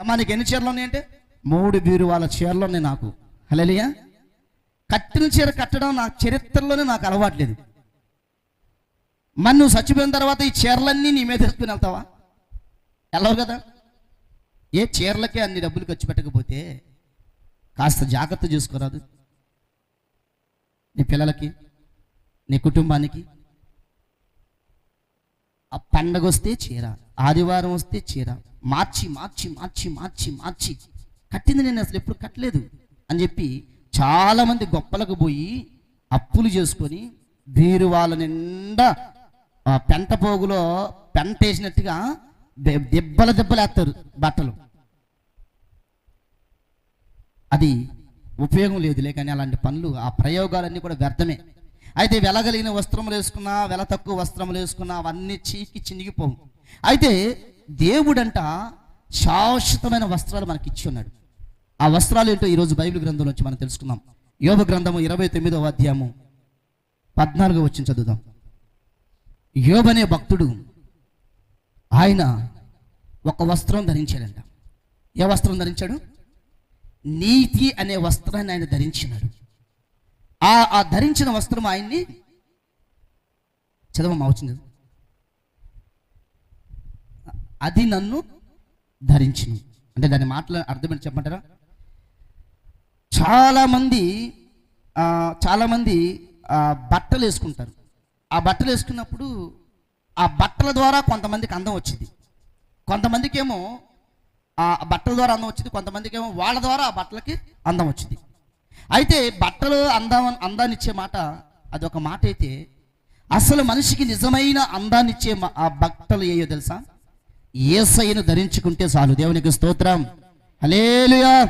అమ్మా నీకు ఎన్ని చీరలు ఉన్నాయంటే? మూడు బీరువాల చీరలు ఉన్నాయి నాకు. హలేలియా కట్టిన చీర కట్టడం నా చరిత్రలోనే నాకు అలవాట్లేదు మరి నువ్వు చచ్చిపోయిన తర్వాత ఈ చీరలన్నీ నీ మీద వేసుకుని వెళ్తావా? వెళ్ళవు కదా. ఏ చీరలకే అన్ని డబ్బులు ఖర్చు పెట్టకపోతే కాస్త జాగ్రత్త చూసుకోరాదు. నీ పిల్లలకి నీ కుటుంబానికి. ఆ పండగ వస్తే చీర ఆదివారం వస్తే చీర. మార్చి మార్చి మార్చి మార్చి మార్చి. కట్టింది నేను అసలు ఎప్పుడు కట్టలేదు అని చెప్పి చాలామంది గొప్పలకు పోయి అప్పులు చేసుకొని బీరువాల నిండా ఆ పెంట పోగులో పెంట వేసినట్టుగా దెబ్బల దెబ్బలు వేస్తారు బట్టలు. అది ఉపయోగం లేదులే కానీ అలాంటి పనులు ఆ ప్రయోగాలన్నీ కూడా వ్యర్థమే. అయితే వెలగలిగిన వస్త్రములు వేసుకున్నా వెల తక్కువ వస్త్రములు వేసుకున్నా అవన్నీ చీకి చినిగిపోవు. అయితే దేవుడంట శాశ్వతమైన వస్త్రాలు మనకి ఇచ్చి ఉన్నాడు ఆ వస్త్రాలు ఏంటో ఈరోజు బైబిల్ గ్రంథం నుంచి మనం తెలుసుకుందాం. యోగ గ్రంథము ఇరవై తొమ్మిదవ అధ్యాయము పద్నాలుగో వచ్చిన చదువుదాం. యోబు అనే భక్తుడు ఆయన ఒక వస్త్రం ధరించాడంట. ఏ వస్త్రం ధరించాడు? నీతి అనే వస్త్రాన్ని ఆయన ధరించినాడు. ఆ ఆ ధరించిన వస్త్రం ఆయన్ని చదవమ్మా వచ్చింది. అది నన్ను ధరించింది అంటే దాని మాటల అర్థం చెప్పమంటారా? చాలామంది చాలామంది బట్టలు వేసుకుంటారు. ఆ బట్టలు వేసుకున్నప్పుడు ఆ బట్టల ద్వారా కొంతమందికి అందం వచ్చింది. కొంతమందికి ఏమో ఆ బట్టల ద్వారా అందం వచ్చింది కొంతమందికి ఏమో వాళ్ళ ద్వారా ఆ బట్టలకి అందం వచ్చింది. అయితే బట్టలు అందం అందాన్ని ఇచ్చే మాట అది ఒక మాట అయితే అసలు మనిషికి నిజమైన అందాన్ని ఇచ్చే ఆ బట్టలు ఏయో తెలుసా? ఏసయ్యను ధరించుకుంటే చాలు. దేవునికి స్తోత్రం. అలేలుయా